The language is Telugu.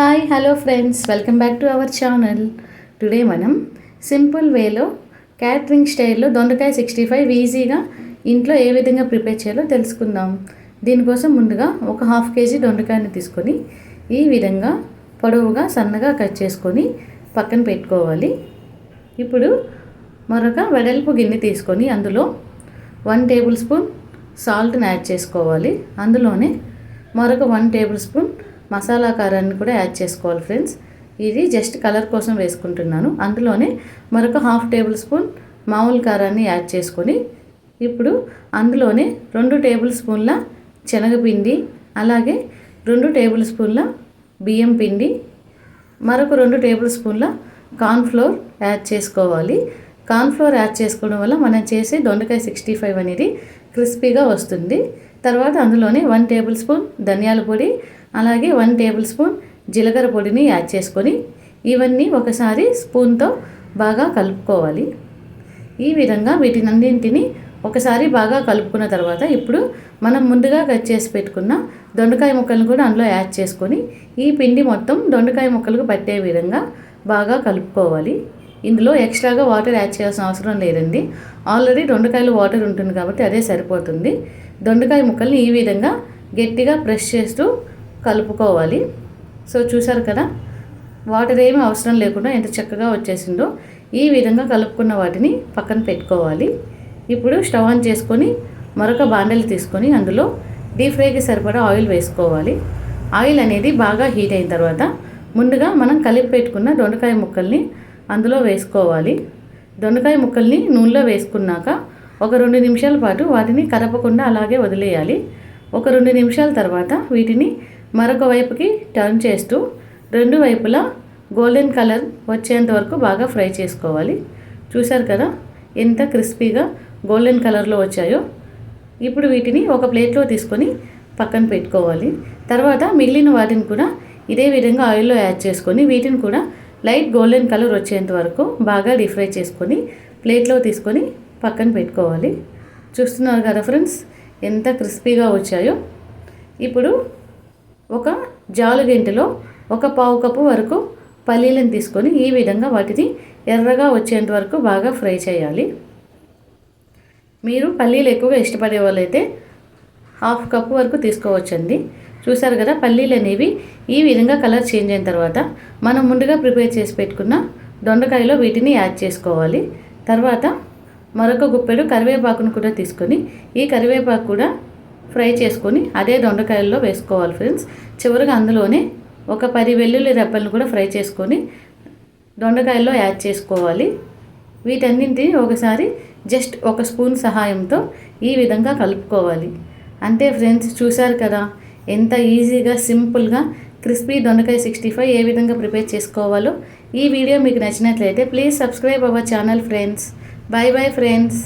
Hi hello friends. Welcome back to our channel. Today మనం సింపుల్ వేలో క్యాటరింగ్ స్టైల్లో దొండకాయ సిక్స్టీ ఫైవ్ ఈజీగా ఇంట్లో ఏ విధంగా ప్రిపేర్ చేయాలో తెలుసుకుందాం. దీనికోసం ముందుగా ఒక హాఫ్ కేజీ దొండకాయని తీసుకొని ఈ విధంగా పొడవుగా సన్నగా కట్ చేసుకొని పక్కన పెట్టుకోవాలి. ఇప్పుడు మరొక వెడల్పు గిన్నె తీసుకొని అందులో వన్ టేబుల్ స్పూన్ సాల్ట్ని యాడ్ చేసుకోవాలి. అందులోనే మరొక వన్ టేబుల్ స్పూన్ మసాలా కారాన్ని కూడా యాడ్ చేసుకోవాలి ఫ్రెండ్స్. ఇది జస్ట్ కలర్ కోసం వేసుకుంటున్నాను. అందులోనే మరొక హాఫ్ టేబుల్ స్పూన్ మామూలు కారాన్ని యాడ్ చేసుకొని ఇప్పుడు అందులోనే రెండు టేబుల్ స్పూన్ల శనగపిండి అలాగే రెండు టేబుల్ స్పూన్ల బియ్యం పిండి మరొక రెండు టేబుల్ స్పూన్ల కార్న్ఫ్లోర్ యాడ్ చేసుకోవాలి. కార్న్ఫ్లోర్ యాడ్ చేసుకోవడం వల్ల మనం చేసే దొండకాయ సిక్స్టీ ఫైవ్ అనేది క్రిస్పీగా వస్తుంది. తర్వాత అందులోనే వన్ టేబుల్ స్పూన్ ధనియాల పొడి అలాగే వన్ టేబుల్ స్పూన్ జీలకర్ర పొడిని యాడ్ చేసుకొని ఇవన్నీ ఒకసారి స్పూన్తో బాగా కలుపుకోవాలి. ఈ విధంగా వీటినన్నింటినీ ఒకసారి బాగా కలుపుకున్న తర్వాత ఇప్పుడు మనం ముందుగా కట్ చేసి పెట్టుకున్న దొండకాయ ముక్కలను కూడా అందులో యాడ్ చేసుకొని ఈ పిండి మొత్తం దొండకాయ ముక్కలకు పట్టే విధంగా బాగా కలుపుకోవాలి. ఇందులో ఎక్స్ట్రాగా వాటర్ యాడ్ చేయాల్సిన అవసరం లేదండి. ఆల్రెడీ దొండకాయలు వాటర్ ఉంటుంది కాబట్టి అదే సరిపోతుంది. దొండకాయ ముక్కల్ని ఈ విధంగా గట్టిగా ప్రెస్ చేస్తూ కలుపుకోవాలి. సో చూసారు కదా? వాటర్ ఏమీ అవసరం లేకుండా ఎంత చక్కగా వచ్చేసిందో ఈ విధంగా కలుపుకున్న వాటిని పక్కన పెట్టుకోవాలి. ఇప్పుడు స్టవ్ ఆన్ చేసుకొని మరొక బాండలు తీసుకొని అందులో డీప్ ఫ్రైకి సరిపడా ఆయిల్ వేసుకోవాలి. ఆయిల్ అనేది బాగా హీట్ అయిన తర్వాత ముందుగా మనం కలిపి పెట్టుకున్న దొండకాయ ముక్కల్ని అందులో వేసుకోవాలి. దొండకాయ ముక్కల్ని నూనెలో వేసుకున్నాక ఒక రెండు నిమిషాల పాటు వాటిని కదపకుండా అలాగే వదిలేయాలి. ఒక రెండు నిమిషాల తర్వాత వీటిని మరొక వైపుకి టర్న్ చేస్తూ రెండు వైపులా గోల్డెన్ కలర్ వచ్చేంత వరకు బాగా ఫ్రై చేసుకోవాలి. చూశారు కదా? ఎంత క్రిస్పీగా గోల్డెన్ కలర్లో వచ్చాయో. ఇప్పుడు వీటిని ఒక ప్లేట్లో తీసుకొని పక్కన పెట్టుకోవాలి. తర్వాత మిగిలిన వాటిని కూడా ఇదే విధంగా ఆయిల్లో యాడ్ చేసుకొని వీటిని కూడా లైట్ గోల్డెన్ కలర్ వచ్చేంత వరకు బాగా డీప్ ఫ్రై చేసుకొని ప్లేట్లో తీసుకొని పక్కన పెట్టుకోవాలి. చూస్తున్నారు కదా ఫ్రెండ్స్ ఎంత క్రిస్పీగా వచ్చాయో. ఇప్పుడు ఒక జాలు ఒక పావు కప్పు వరకు పల్లీలను తీసుకొని ఈ విధంగా వాటిని ఎర్రగా వచ్చేంత వరకు బాగా ఫ్రై చేయాలి. మీరు పల్లీలు ఎక్కువగా ఇష్టపడే వాళ్ళైతే హాఫ్ కప్ వరకు తీసుకోవచ్చండి. చూసారు కదా పల్లీలు అనేవి ఈ విధంగా కలర్ చేంజ్ అయిన తర్వాత మనం ముందుగా ప్రిపేర్ చేసి పెట్టుకున్న దొండకాయలో వీటిని యాడ్ చేసుకోవాలి. తర్వాత మరొక గుప్పెడు కరివేపాకును కూడా తీసుకొని ఈ కరివేపాకు కూడా ఫ్రై చేసుకొని అదే దొండకాయల్లో వేసుకోవాలి ఫ్రెండ్స్. చివరిగా అందులోనే ఒక పది వెల్లుల్లి రెబ్బలను కూడా ఫ్రై చేసుకొని దొండకాయల్లో యాడ్ చేసుకోవాలి. వీటన్నింటినీ ఒకసారి జస్ట్ ఒక స్పూన్ సహాయంతో ఈ విధంగా కలుపుకోవాలి. అంతే ఫ్రెండ్స్ చూశారు కదా? ఎంత ఈజీగా సింపుల్గా క్రిస్పీ దొండకాయ సిక్స్టీ ఫైవ్ ఏ విధంగా ప్రిపేర్ చేసుకోవాలో. ఈ వీడియో మీకు నచ్చినట్లయితే please subscribe our channel friends. Bye bye friends.